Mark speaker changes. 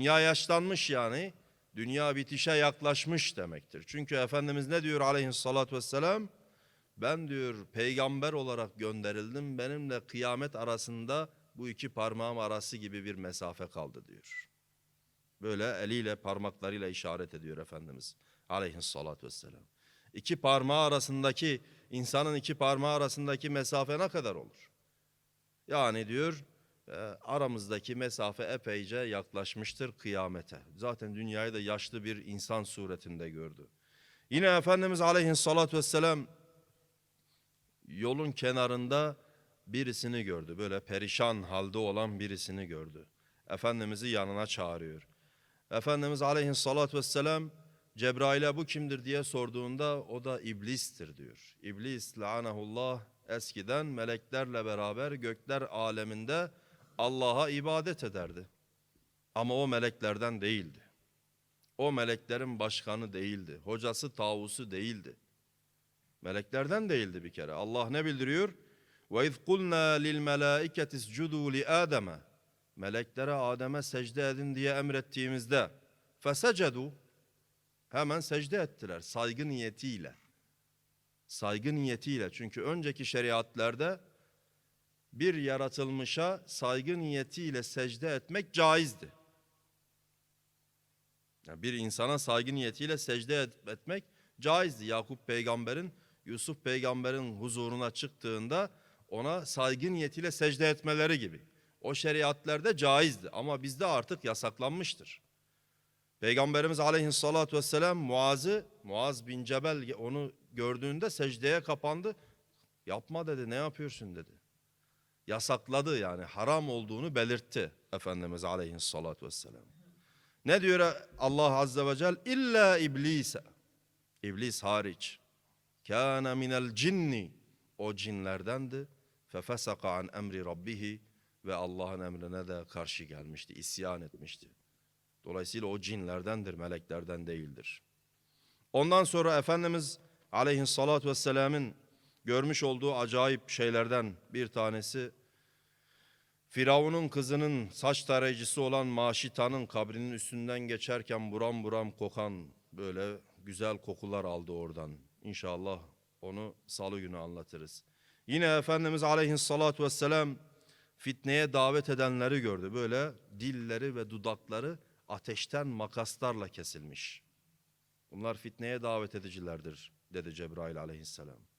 Speaker 1: Dünya yaşlanmış yani. Dünya bitişe yaklaşmış demektir. Çünkü Efendimiz ne diyor aleyhissalatü vesselam? Ben diyor peygamber olarak gönderildim. Benimle kıyamet arasında bu iki parmağım arası gibi bir mesafe kaldı diyor. Böyle eliyle parmaklarıyla işaret ediyor Efendimiz aleyhissalatü vesselam. İki parmağı arasındaki insanın iki parmağı arasındaki mesafe ne kadar olur? Yani diyor e, aramızdaki mesafe epeyce yaklaşmıştır kıyamete. Zaten dünyayı da yaşlı bir insan suretinde gördü. Yine Efendimiz aleyhissalatü vesselam yolun kenarında birisini gördü. Böyle perişan halde olan birisini gördü. Efendimiz'i yanına çağırıyor. Efendimiz aleyhissalatü vesselam Cebrail'e bu kimdir diye sorduğunda o da iblistir diyor. İblis laanehullah eskiden meleklerle beraber gökler aleminde Allah'a ibadet ederdi. Ama o meleklerden değildi. O meleklerin başkanı değildi. Hocası tavusu değildi. Meleklerden değildi bir kere. Allah ne bildiriyor? Ve lil melaiketi iscudu li Adem'e. Meleklere Adem'e secde edin diye emrettiğimizde fesecedu hemen secde ettiler saygı niyetiyle. Saygı niyetiyle. Çünkü önceki şeriatlerde bir yaratılmışa saygı niyetiyle secde etmek caizdi. Yani bir insana saygı niyetiyle secde et- etmek caizdi. Yakup peygamberin Yusuf peygamberin huzuruna çıktığında ona saygı niyetiyle secde etmeleri gibi. O şeriatlerde caizdi ama bizde artık yasaklanmıştır. Peygamberimiz aleyhissalatü vesselam Muaz'ı, Muaz bin Cebel onu gördüğünde secdeye kapandı. Yapma dedi ne yapıyorsun dedi. Yasakladı yani haram olduğunu belirtti Efendimiz aleyhissalatü vesselam. Ne diyor Allah azze ve celle? İlla iblise. İblis hariç. Kâne minel cinni. O cinlerdendi. Fefesaka an emri rabbihi. Ve Allah'ın emrine de karşı gelmişti. isyan etmişti. Dolayısıyla o cinlerdendir, meleklerden değildir. Ondan sonra Efendimiz aleyhissalatü vesselamın görmüş olduğu acayip şeylerden bir tanesi Firavun'un kızının saç tarayıcısı olan Maşita'nın kabrinin üstünden geçerken buram buram kokan böyle güzel kokular aldı oradan. İnşallah onu salı günü anlatırız. Yine Efendimiz aleyhissalatu vesselam fitneye davet edenleri gördü. Böyle dilleri ve dudakları ateşten makaslarla kesilmiş. Bunlar fitneye davet edicilerdir dedi Cebrail aleyhisselam.